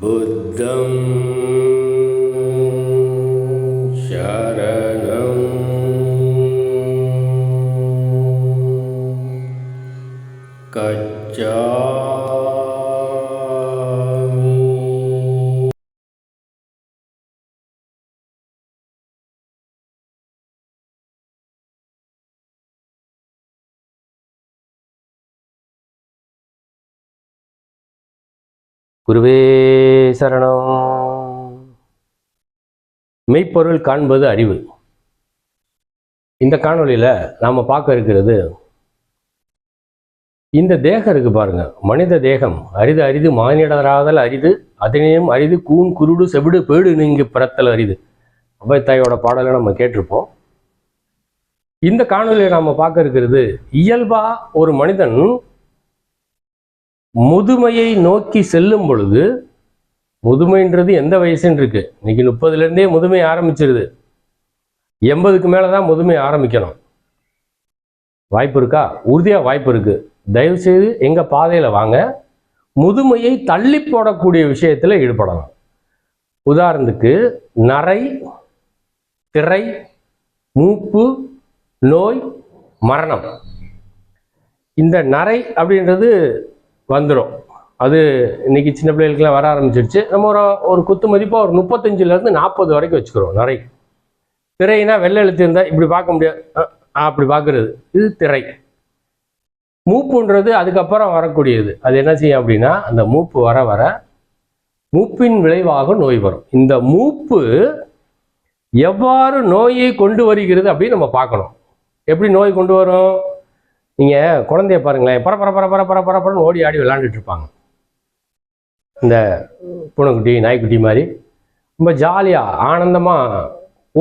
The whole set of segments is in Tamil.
बुद्धं குருவே சரணம். மெய்ப்பொருள் காண்பது அறிவு. இந்த காணொலியில் நாம் பார்க்க இருக்கிறது இந்த தேகம் இருக்கு பாருங்க. மனித தேகம். அரிது அரிது மானிடராதல் அரிது அதனையும் அரிது கூன் குருடு செவிடு பேடு நீங்கி பிறத்தல் அரிது. அபயத்தாயோட பாடலை நம்ம கேட்டிருப்போம். இந்த காணொலியை நாம் பார்க்க இருக்கிறது இயல்பா ஒரு மனிதன் முதுமையை நோக்கி செல்லும் பொழுது முதுமைன்றது எந்த வயசுன்னு இருக்கு. இன்னைக்கு முப்பதுலேருந்தே முதுமை ஆரம்பிச்சிருது. எண்பதுக்கு மேலே தான் முதுமை ஆரம்பிக்கணும். வாய்ப்பு இருக்கா? உறுதியாக வாய்ப்பு இருக்கு. தயவுசெய்து எங்கள் பாதையில் வாங்க. முதுமையை தள்ளி போடக்கூடிய விஷயத்தில் ஈடுபடலாம் உதாரணத்துக்கு நரை திரை மூப்பு நோய் மரணம். இந்த நரை அப்படின்றது வந்துடும் அது இன்னைக்கு சின்ன பிள்ளைகளுக்குலாம் வர ஆரம்பிச்சிருச்சு. நம்ம ஒரு ஒரு குத்து மதிப்பாக ஒரு முப்பத்தஞ்சுலேருந்து நாற்பது வரைக்கும் வச்சுக்கிறோம் நிறை திரைனா வெள்ளை எழுத்து இருந்தால் இப்படி பார்க்க முடியாது. அப்படி பார்க்கறது. இது திரை. மூப்புன்றது அதுக்கப்புறம் வரக்கூடியது. அது என்ன செய்யும் அப்படின்னா அந்த மூப்பு வர வர மூப்பின் விளைவாக நோய் வரும். இந்த மூப்பு எவ்வாறு நோயை கொண்டு வருகிறது அப்படின்னு நம்ம பார்க்கணும். எப்படி நோய் கொண்டு வரும்? நீங்கள் குழந்தைய பாருங்களேன். பர பர பர பர பர பரப்பரன்னு ஓடி ஆடி விளாண்டுட்டு இருப்பாங்க. இந்த பூனைக்குட்டி நாய்க்குட்டி மாதிரி. ரொம்ப ஜாலியாக ஆனந்தமாக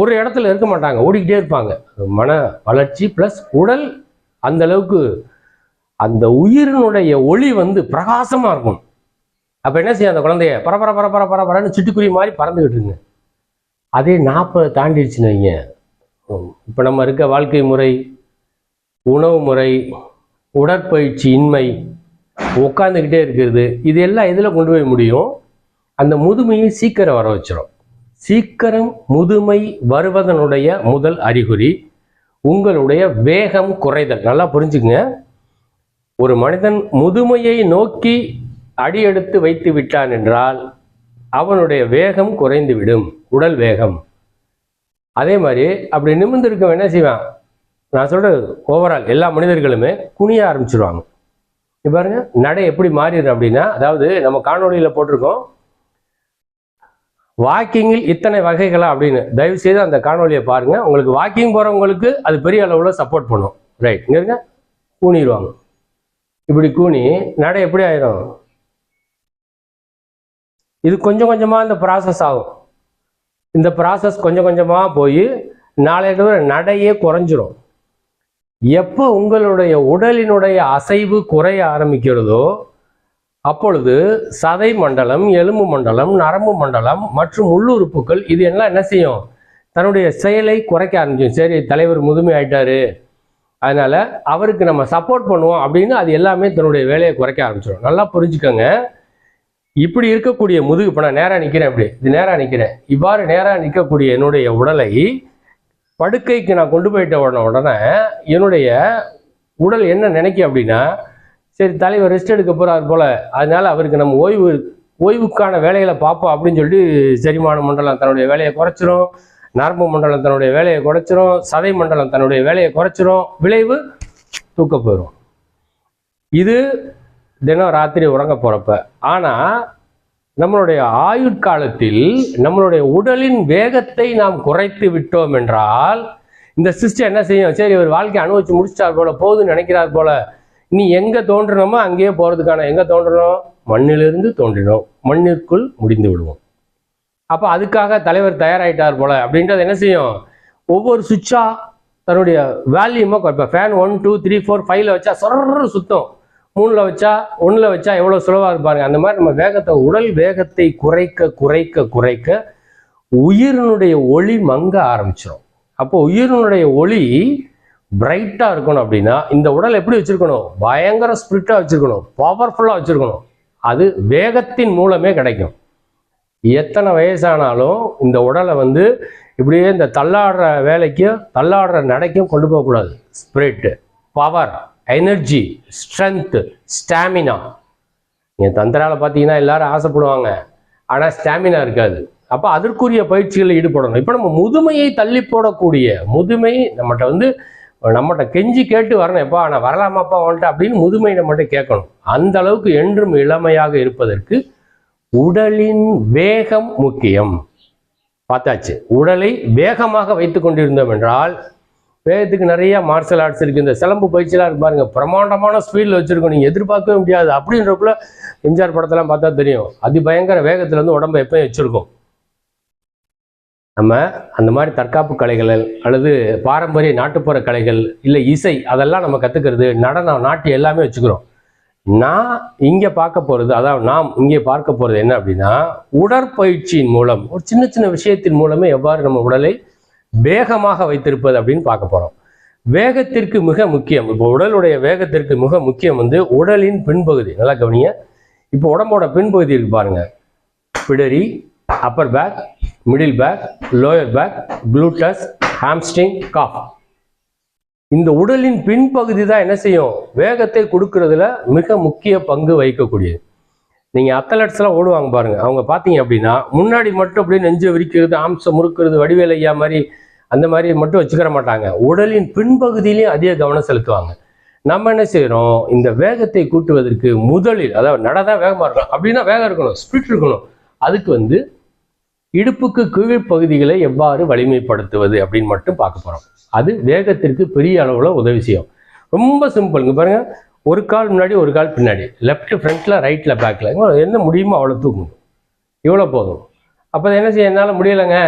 ஒரு இடத்துல இருக்க மாட்டாங்க. ஓடிக்கிட்டே இருப்பாங்க. மன வளர்ச்சி ப்ளஸ் உடல் அந்த அளவுக்கு அந்த உயிரினுடைய ஒளி வந்து பிரகாசமாக இருக்கும். அப்போ என்ன செய்யும் அந்த குழந்தைய? பர பர பர பர பரன்னு சிட்டுக்குருவி மாதிரி பறந்துக்கிட்டு இருங்க அதே நாற்பது தாண்டிடுச்சுன்னு வைங்க. இப்போ நம்ம இருக்க வாழ்க்கை முறை உணவு முறை உடற்பயிற்சி இன்மை உட்காந்துக்கிட்டே இருக்கிறது. இது எல்லாம் எதில் கொண்டு போய் முடியும்? அந்த முதுமையை சீக்கிரம் வர வச்சிடும் சீக்கிரம் முதுமை வருவதனுடைய முதல் அறிகுறி உங்களுடைய வேகம் குறைதல். நல்லா புரிஞ்சுக்குங்க. ஒரு மனிதன் முதுமையை நோக்கி அடியெடுத்து வைத்து விட்டான் என்றால் அவனுடைய வேகம் குறைந்துவிடும். உடல் வேகம். அதே மாதிரி அப்படி நிமிர்ந்து இருக்கவன் என்ன செய்வான்? நான் சொல்கிறது ஓவரால் எல்லா மனிதர்களுமே குனிய ஆரம்பிச்சிருவாங்க. இப்போ பாருங்க நடை எப்படி மாறிடுது அப்படின்னா அதாவது நம்ம காணொலியில் போட்டிருக்கோம். வாக்கிங்கில் இத்தனை வகைகளா அப்படின்னு. தயவு செய்து அந்த காணொலியை பாருங்க. உங்களுக்கு வாக்கிங் போறவங்களுக்கு அது பெரிய அளவில் சப்போர்ட் பண்ணும். ரைட் இங்க இருங்க கூனிடுவாங்க. இப்படி கூனி நடை எப்படி ஆயிரும்? இது கொஞ்சம் கொஞ்சமா இந்த ப்ராசஸ் ஆகும். இந்த ப்ராசஸ் கொஞ்சம் கொஞ்சமா போய் நாளைய நடையே குறைஞ்சிரும். எப்போ உங்களுடைய உடலினுடைய அசைவு குறைய ஆரம்பிக்கிறதோ அப்பொழுது சதை மண்டலம் எலும்பு மண்டலம் நரம்பு மண்டலம் மற்றும் உள்ளுறுப்புகள் இது எல்லாம் என்ன செய்யும்? தன்னுடைய செயலை குறைக்க ஆரம்பிச்சோம் சரி தலைவர் முதுமை ஆயிட்டாரு. அதனால அவருக்கு நம்ம சப்போர்ட் பண்ணுவோம் அப்படின்னு அது எல்லாமே தன்னுடைய வேலையை குறைக்க ஆரம்பிச்சிடும் நல்லா புரிஞ்சுக்கோங்க. இப்படி இருக்கக்கூடிய முதுகு இப்போ நான் நேராக நிற்கிறேன் அப்படி இது நேராக நிற்கிறேன் இவ்வாறு நேராக நிற்கக்கூடிய என்னுடைய உடலை படுக்கைக்கு நான் கொண்டு போயிட்ட உடனே உடனே என்னுடைய உடல் என்ன நினைக்கும் அப்படின்னா சரி தலைவர் ரெஸ்ட் எடுக்க போகிறார் போல் அதனால அவருக்கு நம்ம ஓய்வு ஓய்வுக்கான வேலைகளை பார்ப்போம் அப்படின்னு சொல்லிட்டு செரிமான மண்டலம் தன்னுடைய வேலையை குறைச்சிரும். நரம்பு மண்டலம் தன்னுடைய வேலையை குறைச்சிரும். சதை மண்டலம் தன்னுடைய வேலையை குறைச்சிரும். விளைவு தூக்க போயிடும் இது தினம் ராத்திரி உறங்க போகிறப்ப ஆனால் நம்மளுடைய ஆயுட்காலத்தில் நம்மளுடைய உடலின் வேகத்தை நாம் குறைத்து விட்டோம் என்றால் இந்த சிஸ்டம் என்ன செய்யும்? சரி ஒரு வாழ்க்கை அனுபவிச்சு முடிச்சிட்டார் போல போதுன்னு நினைக்கிறார் போல நீ எங்க தோன்றணுமோ அங்கேயே போறதுக்கான எங்க தோன்றணும் மண்ணிலிருந்து தோன்றினோம். மண்ணிற்குள் முடிந்து விடுவோம். அப்ப அதுக்காக தலைவர் தயாராயிட்டார் போல அப்படின்றது என்ன செய்யும்? ஒவ்வொரு சுவிட்சா தன்னுடைய வேல்யூமா இப்போ fan one two three four ஃபைவ்ல வச்சா சொர்ற சுத்தம். மூணில் வச்சா ஒன்றில் வச்சா எவ்வளோ சுலவாக இருப்பாருங்க அந்த மாதிரி நம்ம வேகத்தை உடல் வேகத்தை குறைக்க குறைக்க குறைக்க உயிரினுடைய ஒளி மங்க ஆரம்பிச்சிடும் அப்போ உயிரினுடைய ஒளி பிரைட்டாக இருக்கணும் அப்படின்னா இந்த உடல் எப்படி வச்சுருக்கணும்? பயங்கர ஸ்பிரிட்டாக வச்சுருக்கணும். பவர்ஃபுல்லாக வச்சுருக்கணும். அது வேகத்தின் மூலமே கிடைக்கும். எத்தனை வயசானாலும் இந்த உடலை வந்து இப்படியே இந்த தள்ளாடுற வேலைக்கும் தள்ளாடுற நடைக்கும் கொண்டு போகக்கூடாது. Spirit power energy strength stamina நீங்கள் தந்திரால பார்த்தீங்கன்னா எல்லாரும் ஆசைப்படுவாங்க. ஆனால் ஸ்டாமினா இருக்காது. அப்போ அதற்குரிய பயிற்சிகளில் ஈடுபடணும். இப்போ நம்ம முதுமையை தள்ளி போடக்கூடிய முதுமை நம்மகிட்ட வந்து நம்மகிட்ட கெஞ்சி கேட்டு வரணும். எப்பா நான் வரலாமாப்பா வந்துட்டு அப்படின்னு முதுமை நம்மகிட்ட கேட்கணும். அந்த அளவுக்கு என்றும் இளமையாக இருப்பதற்கு உடலின் வேகம் முக்கியம். பார்த்தாச்சு. உடலை வேகமாக வைத்து கொண்டிருந்தோம் என்றால் வேகத்துக்கு நிறைய மார்ஷல் ஆர்ட்ஸ் இருக்குது இந்த சிலம்பு பயிற்சியெல்லாம் இருக்கு பாருங்க. பிரமாண்டமான ஸ்பீடில் வச்சுருக்கோம். நீங்கள் எதிர்பார்க்கவே முடியாது. அப்படின்றப்பல எம்ஜிஆர் படத்தெல்லாம் பார்த்தா தெரியும். அதிபயங்கர வேகத்தில் வந்து உடம்பை எப்பயும் வச்சுருக்கோம். நம்ம அந்த மாதிரி தற்காப்பு கலைகள் அல்லது பாரம்பரிய நாட்டுப்புற கலைகள் இல்லை இசை அதெல்லாம் நம்ம கற்றுக்கிறது நடனம் நாட்டு எல்லாமே வச்சுக்கிறோம். நான் இங்கே பார்க்க போகிறது அதாவது நாம் இங்கே பார்க்க போகிறது என்ன அப்படின்னா உடற்பயிற்சியின் மூலம் ஒரு சின்ன சின்ன விஷயத்தின் மூலமே எவ்வாறு நம்ம உடலை வேகமாக வைத்திருப்பது அப்படின்னு பார்க்க போகிறோம் வேகத்திற்கு மிக முக்கியம். இப்போ உடலுடைய வேகத்திற்கு மிக முக்கியம் வந்து உடலின் பின்பகுதி. நல்லா கவனிங்க. இப்போ உடம்போட பின்பகுதி இருக்கு பாருங்க. பிடரி upper back middle back lower back gluteus hamstring calf இந்த உடலின் பின்பகுதி தான் என்ன செய்யும்? வேகத்தை கொடுக்கறதுல மிக முக்கிய பங்கு வகிக்கக்கூடியது. நீங்கள் அத்தலட்ஸ்லாம் ஓடுவாங்க பாருங்கள் அவங்க பார்த்தீங்க அப்படின்னா முன்னாடி மட்டும் அப்படியே நெஞ்சை விரிக்கிறது ஆம்சம் முறுக்கிறது வடிவேல் ஐயா மாதிரி அந்த மாதிரி மட்டும் வச்சுக்கிற மாட்டாங்க. உடலின் பின்பகுதியிலையும் அதிக கவனம் செலுத்துவாங்க. நம்ம என்ன செய்கிறோம் இந்த வேகத்தை கூட்டுவதற்கு முதலில் அதாவது நட தான் வேகமாக இருக்கணும். அப்படின்னா வேகம் இருக்கணும் ஸ்பிரிட் இருக்கணும். அதுக்கு வந்து இடுப்புக்கு கீழ் பகுதிகளை எவ்வாறு வலிமைப்படுத்துவது அப்படின்னு மட்டும் பார்க்க போகிறோம் அது வேகத்திற்கு பெரிய அளவில் உதவி செய்யும். ரொம்ப சிம்பிளுங்க பாருங்கள் ஒரு கால் முன்னாடி ஒரு கால் பின்னாடி. லெஃப்ட் ஃப்ரண்ட்டில் ரைட்டில் பேக்கில் என்ன முடியுமோ அவ்வளோ தூக்கணும் இவ்வளோ போதும். அப்போ என்ன செய்ய என்னால் முடியலைங்க.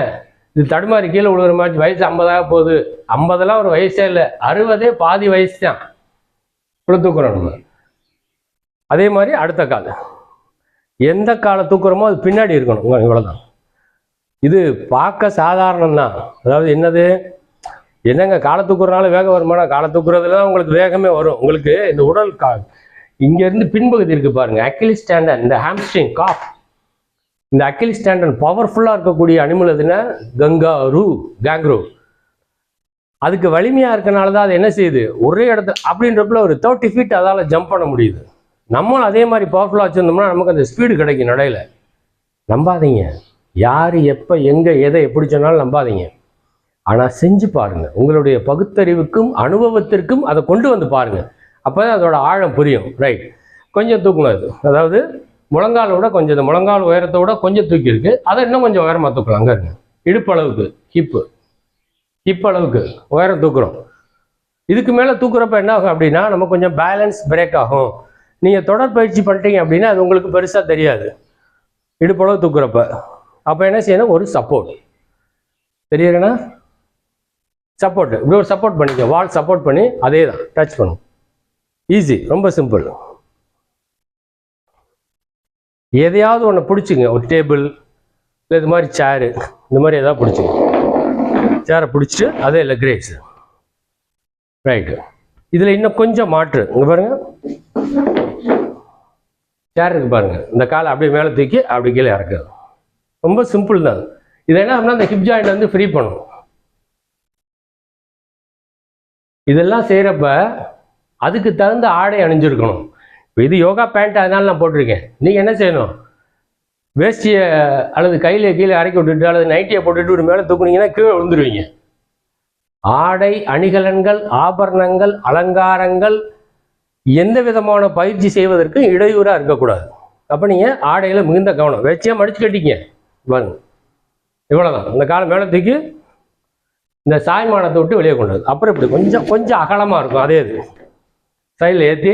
இது தடுமாறி கீழே விழுகிற மாதிரி வயசு ஐம்பதாக போகுது. ஐம்பதெல்லாம் ஒரு வயசே இல்லை. அறுபதே பாதி வயசு தான். இவ்வளோ தூக்குறோம் நம்ம. அதே மாதிரி அடுத்த கால். எந்த காலை தூக்குறோமோ அது பின்னாடி இருக்கணும். இவ்வளோதான் இது பார்க்க சாதாரணம் தான் அதாவது என்னது? என்னங்க காலை தூக்குறதுனால வேகம் வருமானா காலை தூக்குறதுல தான் உங்களுக்கு வேகமே வரும். உங்களுக்கு இந்த உடல் கா இங்கேருந்து பின்பகுதி இருக்கு பாருங்க. அக்கிலி ஸ்டாண்டன் இந்த ஹாம்ஸ்ட்ரிங் காஃப் இந்த அக்கிலி ஸ்டாண்டன் பவர்ஃபுல்லாக இருக்கக்கூடிய அனிமல் எதுனா கங்கா ரூ கேங்க்ரூ அதுக்கு வலிமையாக இருக்கனால தான் அது என்ன செய்யுது? ஒரே இடத்துல அப்படின்றப்பல ஒரு தேர்ட்டி ஃபீட் அதால் ஜம்ப் பண்ண முடியுது. நம்மளும் அதே மாதிரி பவர்ஃபுல்லாக வச்சுருந்தோம்னா நமக்கு அந்த ஸ்பீடு கிடைக்கும் நடையில். நம்பாதீங்க. யார் எப்போ எங்கே எதை எப்படி சொன்னாலும் நம்பாதீங்க. ஆனால் செஞ்சு பாருங்கள் உங்களுடைய பகுத்தறிவுக்கும் அனுபவத்திற்கும் அதை கொண்டு வந்து பாருங்கள் அப்போ தான் அதோட ஆழம் புரியும். ரைட் கொஞ்சம் தூக்கணும் அது. அதாவது முழங்காலை விட கொஞ்சம் இந்த முழங்கால் உயரத்தை விட கொஞ்சம் தூக்கி இருக்கு அதை இன்னும் கொஞ்சம் உயரமாக தூக்கலாம். அங்கே இருங்க இடுப்பளவுக்கு ஹிப்பு ஹிப் அளவுக்கு உயரம் தூக்குறோம். இதுக்கு மேலே தூக்குறப்ப என்ன ஆகும் அப்படின்னா நம்ம கொஞ்சம் பேலன்ஸ் பிரேக் ஆகும். நீங்கள் தொடர்பயிற்சி பண்ணிட்டீங்க அப்படின்னா அது உங்களுக்கு பெருசாக தெரியாது. இடுப்பளவு தூக்குறப்ப. அப்போ என்ன செய்யணும்? ஒரு சப்போர்ட் தெரியுதுண்ணா சப்போர்ட் இப்படி ஒரு சப்போர்ட் பண்ணிக்க. வால் சப்போர்ட் பண்ணி அதே தான் டச் பண்ணும். ஈஸி ரொம்ப சிம்பிள் எதையாவது ஒன்று பிடிச்சிங்க ஒரு டேபிள் இல்லை இது மாதிரி சேரு இந்த மாதிரி எதாவது பிடிச்சிங்க சேரை பிடிச்சிட்டு அதே இல்லை கிரேஸ் ரைட்டு இதில் இன்னும் கொஞ்சம் மாற்று. இங்கே பாருங்க. சேர் இருக்கு பாருங்க. இந்த காலை அப்படியே மேலே தூக்கி அப்படி கீழே இறக்குது ரொம்ப சிம்பிள் தான். இது என்ன அப்படின்னா இந்த ஹிப் ஜாயிண்ட் வந்து ஃப்ரீ பண்ணும். இதெல்லாம் செய்கிறப்ப அதுக்கு தகுந்த ஆடை அணிஞ்சிருக்கணும். இப்போ இது யோகா பேண்ட் அதனால நான் போட்டிருக்கேன். நீங்கள் என்ன செய்யணும்? வேஷ்டியை அல்லது கையில் கீழே இறக்கி விட்டுட்டு அல்லது நைட்டியை போட்டுட்டு ஒரு மேலே தூக்குனீங்கன்னா கீழே விழுந்துருவீங்க. ஆடை அணிகலன்கள் ஆபரணங்கள் அலங்காரங்கள் எந்த விதமான பயிற்சி செய்வதற்கும் இடையூறாக இருக்கக்கூடாது. அப்போ நீங்கள் ஆடையில் மிகுந்த கவனம். வெச்சியாக மடிச்சு கட்டிங்க பாருங்க. இவ்வளோதான் இந்த காலம் மேலே தூக்கி இந்த சாய்மானத்தை விட்டு வெளியே கொண்டு வருது அப்புறம் இப்படி கொஞ்சம் கொஞ்சம் அகலமாக இருக்கும். அதே இது. சைடில் ஏற்றி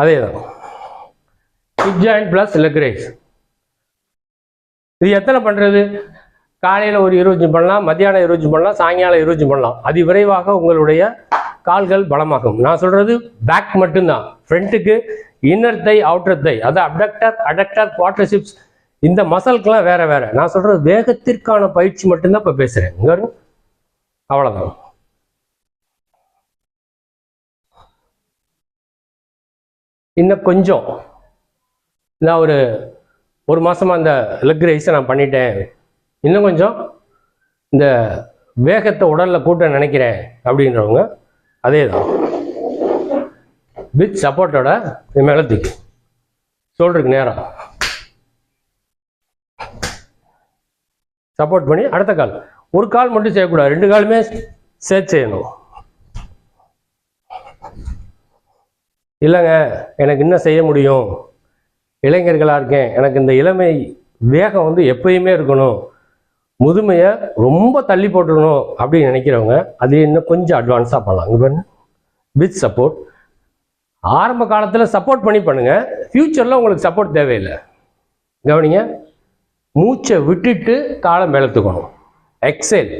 அதே தான். Hip joint plus leg raise இது எத்தனை பண்ணுறது காலையில் ஒரு இருபத்தஞ்சு பண்ணலாம் மத்தியானம் இருபத்தஞ்சு பண்ணலாம் சாயங்காலம் இருபத்தஞ்சு பண்ணலாம். அதி விரைவாக உங்களுடைய கால்கள் பலமாகும். நான் சொல்கிறது பேக் மட்டும்தான். ஃப்ரண்ட்டுக்கு இன்னர் தை அவுட்டர் தை அது அப்டக்டர் அடக்டர் குவாட்ரசிப்ஸ் இந்த மசால்க்கெல்லாம் வேற வேற. நான் சொல்றது வேகத்திற்கான பயிற்சி மட்டும்தான் இப்போ பேசுறேன். இங்க பாருங்க. அவ்வளவுதான். இன்னும் கொஞ்சம். நான் ஒரு ஒரு மாசமா இந்த லெக் ரைஸை நான் பண்ணிட்டேன். இன்னும் கொஞ்சம் இந்த வேகத்தை உடல்ல கூட்ட நினைக்கிறேன் அப்படின்றவங்க அதே தான் வித் சப்போர்ட்டோட மேலே தூக்கி. சொல்றதுக்கு நேரம். சப்போர்ட் பண்ணி அடுத்த கால். ஒரு கால் மட்டும் செய்யக்கூடாது. ரெண்டு காலுமே சேர்த்து செய்யணும். இல்லைங்க எனக்கு இன்னும் செய்ய முடியும். இளைஞர்களாக இருக்கேன். எனக்கு இந்த இளமை வேகம் வந்து எப்பயுமே இருக்கணும். முதுமையை ரொம்ப தள்ளி போட்டுடணும் அப்படின்னு நினைக்கிறவங்க அது இன்னும் கொஞ்சம் அட்வான்ஸாக பண்ணலாம். இங்கே பாருங்க. வித் சப்போர்ட் ஆரம்ப காலத்தில் சப்போர்ட் பண்ணி பண்ணுங்கள் ஃப்யூச்சரில் உங்களுக்கு சப்போர்ட் தேவையில்லை. கவனிங்க. மூச்சை விட்டுட்டு காலை மேலே தூக்கணும். எக்ஸேல்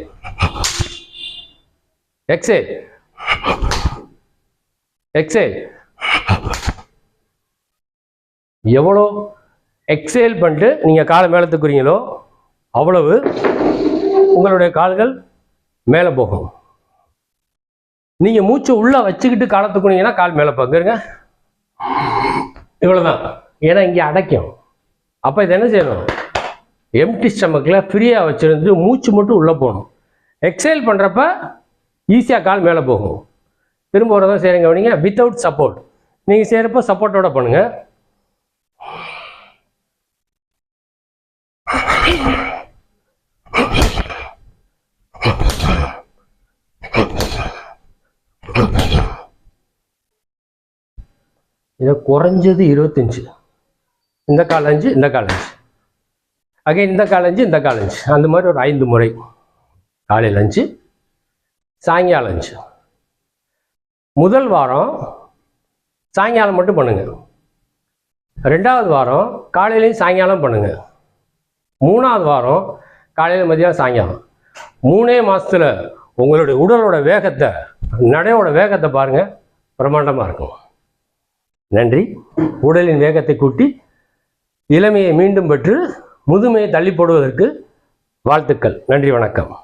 எக்ஸேல் எக்ஸேல் எவ்வளோ எக்ஸேல் பண்ணிட்டு நீங்கள் காலை மேலே தூக்குறீங்களோ அவ்வளவு உங்களுடைய கால்கள் மேலே போகும். நீங்கள் மூச்சை உள்ளே வச்சுக்கிட்டு காலை தூக்குனீங்கன்னா கால் மேலே போங்க இவ்வளோதான் ஏன்னா இங்கே அடைக்கும். அப்போ இதை என்ன செய்யணும்? எம்டி ஸ்டமக்கில் ஃப்ரீயாக வச்சுருந்து மூச்சு மட்டும் உள்ளே போகணும். எக்ஸைல் பண்ணுறப்ப ஈஸியாக கால் மேலே போகும். திரும்ப ஒரு தான் செய்கிறீங்க கவனிங்க வித்தவுட் சப்போர்ட் நீங்கள் செய்கிறப்ப சப்போர்ட்டோட பண்ணுங்கள் இதை குறைஞ்சது இருபத்தஞ்சு. இந்த கால் அஞ்சு இந்த கால் அஞ்சு. அகைன் இந்த காலஞ்சு இந்த காலஞ்சு அந்த மாதிரி ஒரு ஐந்து முறை. காலையில் அஞ்சு சாயங்காலம் அஞ்சு. முதல் வாரம் சாயங்காலம் மட்டும் பண்ணுங்க. ரெண்டாவது வாரம் காலையிலையும் சாயங்காலம் பண்ணுங்க. மூணாவது வாரம் காலையில் மதியம் சாயங்காலம். மூணே மாதத்தில் உங்களுடைய உடலோட வேகத்தை நடையோட வேகத்தை பாருங்கள் பிரம்மாண்டமாக இருக்கும். நன்றி. உடலின் வேகத்தை கூட்டி இளமையை மீண்டும் பெற்று முதுமையை தள்ளி போடுவதற்கு வாழ்த்துக்கள். நன்றி வணக்கம்.